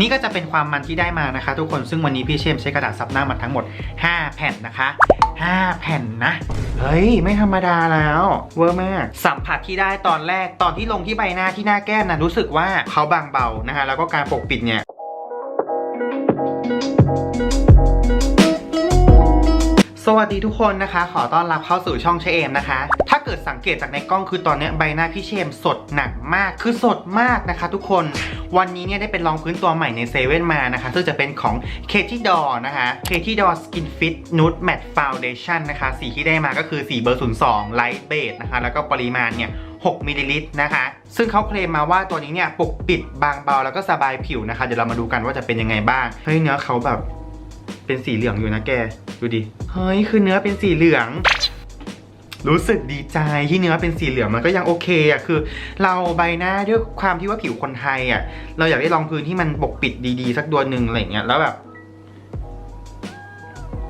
นี่ก็จะเป็นความมันที่ได้มานะคะ ทุกคนซึ่งวันนี้พี่เชมใช้กระดาษซับหน้ามาทั้งหมด 5 แผ่นนะคะ 5 แผ่นนะ เฮ้ย ไม่ธรรมดาแล้ว เวอร์มาก สัมผัสที่ได้ตอนแรกตอนที่ลงที่ใบหน้าที่หน้าแก้มนะรู้สึกว่าเขาบางเบานะคะ แล้วก็การปกปิดเนี่ย สวัสดีทุกคนนะคะ ขอต้อนรับเข้าสู่ช่องเชเอมนะคะ ถ้าเกิดสังเกตจากในกล้องคือตอนนี้ใบหน้าพี่เชมสดหนักมากคือสดมากนะคะ ทุกคนวันนี้เนี่ยได้เป็นรองพื้นตัวใหม่ในเซเว่นมานะคะ ซึ่งจะเป็นของ k a t i d o r นะคะ k a t i d o r Skin Fit Nude Matte Foundation นะคะ สีที่ได้มาก็คือสีเบอร์ 02 Light Beige นะคะ แล้วก็ปริมาณเนี่ย6มิลลิลิตรนะคะ ซึ่งเขาเคลมมาว่าตัวนี้เนี่ยปกปิดบางเบาแล้วก็สบายผิวนะคะ เดี๋ยวเรามาดูกันว่าจะเป็นยังไงบ้าง เฮ้ยเนื้อเขาแบบเป็นสีเหลืองอยู่นะแก ดูดิ เฮ้ย คือเนื้อเป็นสีเหลือง รู้สึกดีใจที่เนื้อเป็นสีเหลืองมันก็ยังโอเคอะคือ เราใบหน้าด้วยความที่ว่าผิวคนไทยอะ เราอยากได้รองพื้นที่มันปกปิดดีๆ สักตัวหนึ่งอะไรเงี้ยแล้วแบบ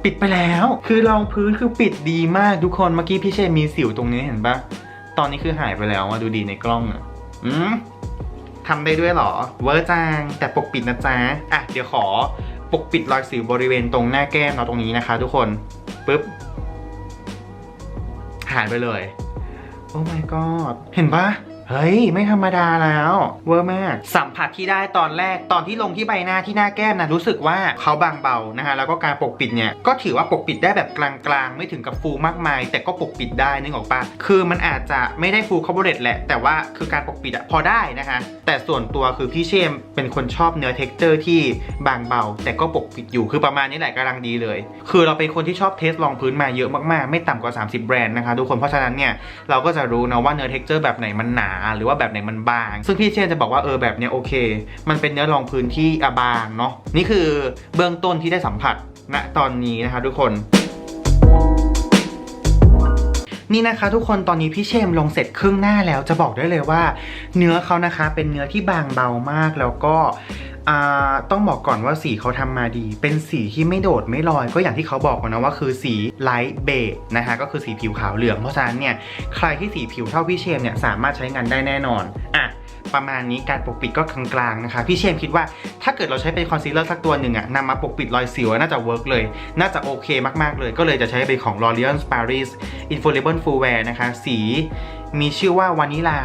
ปิดไปแล้ว คือรองพื้นคือปิดดีมากทุกคน เมื่อกี้พี่เชมีสิวตรงนี้เห็นปะ ตอนนี้คือหายไปแล้วอะดูดีในกล้องอะอืมทำได้ด้วยหรอ เวอร์จังแต่ปกปิดนะจ๊ะ อะ เดี๋ยวขอ ปกปิดรอยสิวบริเวณตรงหน้าแก้มเราตรงนี้นะคะ ทุกคนปึ๊บหายไปเลย โอ้ my god เห็นปะ เฮ้ย ไม่ธรรมดาแล้ว เวอร์มาก สัมผัสที่ได้ตอนแรกตอนที่ลงที่ใบหน้าที่หน้าแก้มนะรู้สึกว่าเขาบางเบานะคะแล้วก็การปกปิดเนี่ยก็ถือว่าปกปิดได้แบบกลางๆ ไม่ถึงกับฟูมากมาย แต่ก็ปกปิดได้นึกออกปะคือมันอาจจะไม่ได้ฟูคาร์บอเรตแหละ แต่ว่าคือการปกปิดอะพอได้นะคะแต่ส่วนตัวคือพี่เชมเป็นคนชอบเนื้อเท็กเจอร์ที่บางเบา แต่ก็ปกปิดอยู่คือประมาณนี้แหละกำลังดีเลย คือเราเป็นคนที่ชอบเทสลองพื้นมาเยอะมากๆ ไม่ต่ำกว่า 30 แบรนด์นะคะทุกคนเพราะฉะนั้นเนี่ยเราก็จะรู้นะว่าเนื้อเท็กเจอร์แบบไหนมันหนาหรือว่าแบบไหนมันบาง ซึ่งพี่เชนจะบอกว่าเออแบบเนี้ยโอเค มันเป็นเนื้อรองพื้นที่อบางเนาะนี่คือเบื้องต้นที่ได้สัมผัสณะตอนนี้นะคะทุกคน นี่นะคะทุกคนตอนนี้พี่เชมลงเสร็จครึ่งหน้าแล้วจะบอกได้เลยว่า เนื้อเขานะคะ เป็นเนื้อที่บางเบามากแล้วก็ต้องบอกก่อนว่าสีเขาทำมาดี เป็นสีที่ไม่โดดไม่ลอย ก็อย่างที่เขาบอกกันนะว่าคือสีไลท์เบจนะคะก็คือสีผิวขาวเหลืองเพราะฉะนั้นเนี่ยใครที่สีผิวเท่าพี่เชมเนี่ยสามารถใช้งานได้แน่นอนอะ ประมาณนี้การปกปิดก็กลางๆนะคะ พี่เชมคิดว่าถ้าเกิดเราใช้เป็นคอนซีลเลอร์สักตัวหนึ่งอะนำมาปกปิดรอยสิวน่าจะเวิร์กเลย น่าจะโอเคมากๆเลย ก็เลยจะใช้เป็นของ L'Oreal Paris Infallible Full Wear นะคะ สีมีชื่อว่าวานิลา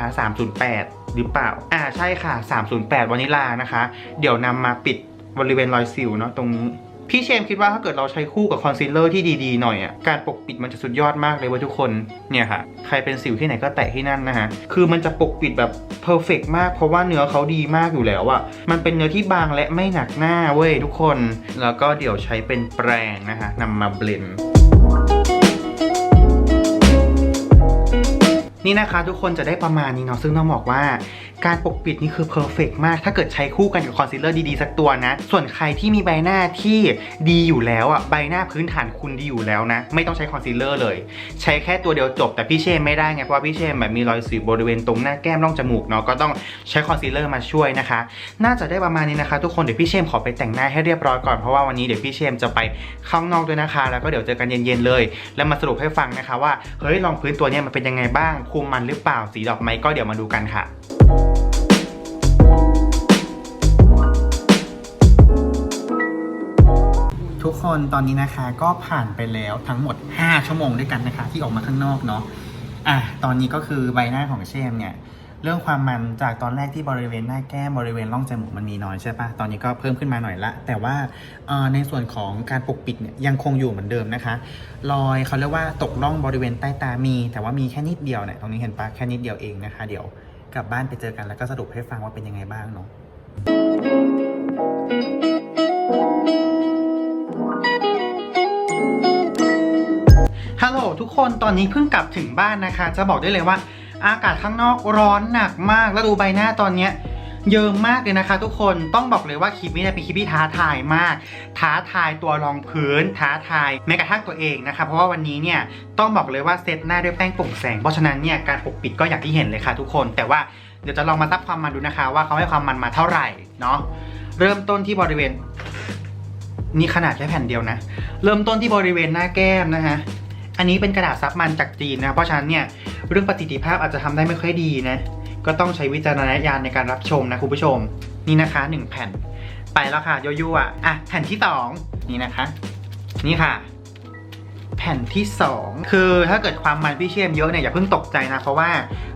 308 หรือเปล่า อ่าใช่ค่ะ 308 วานิลานะคะ เดี๋ยวนำมาปิดบริเวณรอยสิวเนาะตรงนี้ พี่เชมคิดว่าถ้าเกิดเราใช้คู่กับคอนซีลเลอร์ที่ดีๆหน่อยอะการปกปิดมันจะสุดยอดมากเลยเว่าทุกคนเนี่ยค่ะใครเป็นสิวที่ไหนก็แตะที่นั่นนะฮะคือมันจะปกปิดแบบเพอร์เฟกมากเพราะว่าเนื้อเขาดีมากอยู่แล้วอะมันเป็นเนื้อที่บางและไม่หนักหน้าเว้ยทุกคน แล้วก็เดี๋ยวใช้เป็นแปรงนะคะนำมาเบลนด์นี่นะคะทุกคนจะได้ประมาณนี้เนาะซึ่งต้องบอกว่า การปกปิดนี่คือเพอร์เฟกมาก ถ้าเกิดใช้คู่กันกับคอนซีลเลอร์ดีๆ สักตัวนะ ส่วนใครที่มีใบหน้าที่ดีอยู่แล้วอะ ใบหน้าพื้นฐานคุณดีอยู่แล้วนะ ไม่ต้องใช้คอนซีลเลอร์เลย ใช้แค่ตัวเดียวจบ แต่พี่เชมไม่ได้ไง เพราะว่าพี่เชมแบบมีรอยสิวบริเวณตรงหน้าแก้มร่องจมูกเนาะ ก็ต้องใช้คอนซีลเลอร์มาช่วยนะคะ น่าจะได้ประมาณนี้นะคะ ทุกคน เดี๋ยวพี่เชมขอไปแต่งหน้าให้เรียบร้อยก่อน เพราะว่าวันนี้เดี๋ยวพี่เชมจะไปข้างนอกด้วยนะคะ แล้วก็เดี๋ยวเจอกันเย็นๆเลย แล้วมาสรุปให้ฟังนะคะว่า เฮ้ยรองพื้นตัวนี้มันเป็นยังไงบ้างคุมมันหรือเปล่าสีดอกไหมก็เดี๋ยวมาดูกันค่ะ ทุกคนตอนนี้นะคะก็ผ่านไปแล้วทั้งหมด 5 ชั่วโมงด้วยกันนะคะ ที่ออกมาข้างนอกเนาะอะตอนนี้ก็คือใบหน้าของเชมเนี่ยเรื่องความมันจากตอนแรกที่บริเวณหน้าแก้มบริเวณร่องจมูกมันมีน้อยใช่ปะตอนนี้ก็เพิ่มขึ้นมาหน่อยละ แต่ว่าในส่วนของการปกปิดเนี่ยยังคงอยู่เหมือนเดิมนะคะ รอยเขาเรียกว่าตกร่องบริเวณใต้ตามี แต่ว่ามีแค่นิดเดียวเนี่ยตรงนี้เห็นปะแค่นิดเดียวเองนะคะ เดี๋ยวกลับบ้านไปเจอกันแล้วก็สรุปให้ฟังว่าเป็นยังไงบ้างเนาะ ลโหลทุกคนตอนนี้เพิ่งกลับถึงบ้านนะคะ จะบอกได้เลยว่า อากาศข้างนอกร้อนหนักมาก แล้วดูใบหน้าตอนเนี้ยเยิมมากเลยนะคะ ทุกคนต้องบอกเลยว่าคลิปนี้เนี่ยเป็นคลิปที่ท้าทายมาก ท้าทายตัวรองพื้น ท้าทายแม้กระทั่งตัวเองนะคะเพราะว่าวันนี้เนี่ยต้องบอกเลยว่าเซตหน้าด้วยแป้งโปร่งแสงเพราะฉะนั้นเนี่ยการปกปิดก็อย่างที่เห็นเลยค่ะทุกคน แต่ว่าเดี๋ยวจะลองมาซับความมันดูนะคะ ว่าเขาให้ความมันมาเท่าไหร่เนาะเริ่มต้นที่บริเวณนี่ขนาดแค่แผ่นเดียวนะ เริ่มต้นที่บริเวณหน้าแก้มนะฮะ อันนี้เป็นกระดาษซับมันจากจีนนะเพราะฉะนั้นเนี่ยเรื่องประสิทธิภาพอาจจะทำได้ไม่ค่อยดีนะก็ต้องใช้วิจารณญาณในการรับชมนะคุณผู้ชม นี่นะคะ 1 แผ่น ไปแล้วค่ะยั่วๆอะแผ่นที่สองนี่นะคะ นี่ค่ะ แผ่นที่ 2 คือถ้าเกิดความมันพี่เชมเยอะเนี่ยอย่าเพิ่งตกใจนะ เพราะว่า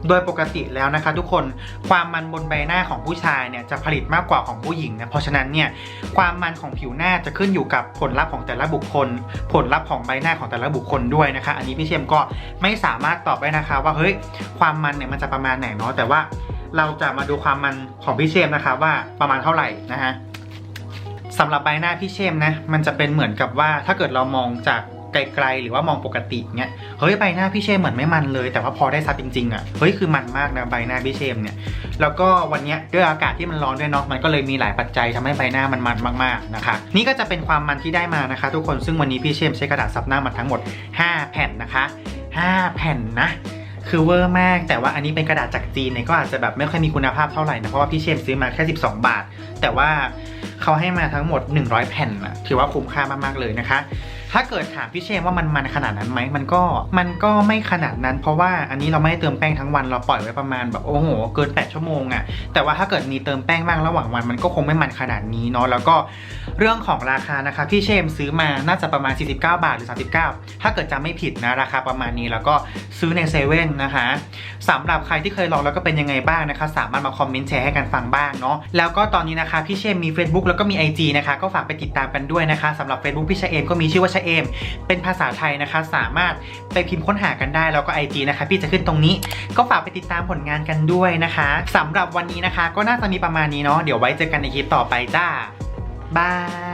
โดยปกติแล้วนะคะ ทุกคนความมันบนใบหน้าของผู้ชายเนี่ยจะผลิตมากกว่าของผู้หญิงนะเพราะฉะนั้นเนี่ยความมันของผิวหน้าจะขึ้นอยู่กับผลลัพธ์ของแต่ละบุคคล ผลลัพธ์ของใบหน้าของแต่ละบุคคลด้วยนะคะ อันนี้พี่เชมก็ไม่สามารถตอบได้นะคะ ว่าเฮ้ยความมันเนี่ยมันจะประมาณไหนเนาะแต่ว่าเราจะมาดูความมันของพี่เชมนะคะว่าประมาณเท่าไหร่นะฮะสำหรับใบหน้าพี่เชมนะมันจะเป็นเหมือนกับว่าถ้าเกิดเรามองจาก ไกลๆ หรือว่ามองปกติเนี้ยเฮ้ยใบหน้าพี่เชมเหมือนไม่มันเลย แต่ว่าพอได้ซับจริงๆอะ่ะเฮ้ยคือมันมากนะใบหน้าพี่เชมเนี่ยแล้วก็วันเนี้ยด้วยอากาศที่มันร้อนด้วยเนาะมันก็เลยมีหลายปัจจัยทำให้ใบหน้ามันมันมากๆนะคะนี่ก็จะเป็นความมันที่ได้มานะคะ ทุกคนซึ่งวันนี้พี่เชมใช้กระดาษซับหน้ามาทั้งหมด 5 แผ่นนะคะ 5 แผ่นนะคือเวอร์มากแต่ว่าอันนี้เป็นกระดาษจากจีนเนี่ยก็อาจจะแบบไม่ค่อยมีคุณภาพเท่าไหร่นะเพราะว่าพี่เชมซื้อมาแค่ 12 บาท แต่ว่าเขาให้มาทั้งหมด 100 แผ่นนะถือว่าคุ้มค่ามากๆเลยนะคะถ้าเกิดถามพี่เชมว่ามันมันขนาดนั้นไหมมันก็มันก็ไม่ขนาดนั้น เพราะว่าอันนี้เราไม่ได้เติมแป้งทั้งวันเราปล่อยไว้ประมาณแบบโอ้โหเกิน 8 ชั่วโมงอะ่ะแต่ว่าถ้าเกิดมีเติมแป้งบ้างระหว่างวันมันก็คงไม่มันขนาดนี้เนาะแล้วก็เรื่องของราคานะคะพี่เชมซื้อมาน่าจะประมาณ 49 บาทหรือ 39 ถ้าเกิดจำไม่ผิดนะราคาประมาณนี้แล้วก็ซื้อในเซเว่นนะคะสำหรับใครที่เคยลองแล้วก็เป็นยังไงบ้างนะคะ สามารถมาคอมเมนต์แชร์ให้กันฟังบ้างเนาะแล้วก็ตอนนี้นะคะพี่เชมมี Facebook แล้วก็มี IG นะคะก็ฝากไปติดตามกันด้วยนะคะสำหรับ Facebook พี่เอมก็มีชื่อว่าชะเอมเป็นภาษาไทยนะคะ สามารถไปพิมพ์ค้นหากันได้แล้วก็ IG นะคะ พี่จะขึ้นตรงนี้ ก็ฝากไปติดตามผลงานกันด้วยนะคะสำหรับวันนี้นะคะ ก็น่าจะมีประมาณนี้เนาะเดี๋ยวไว้เจอกันในคลิปต่อไปจ้าบาย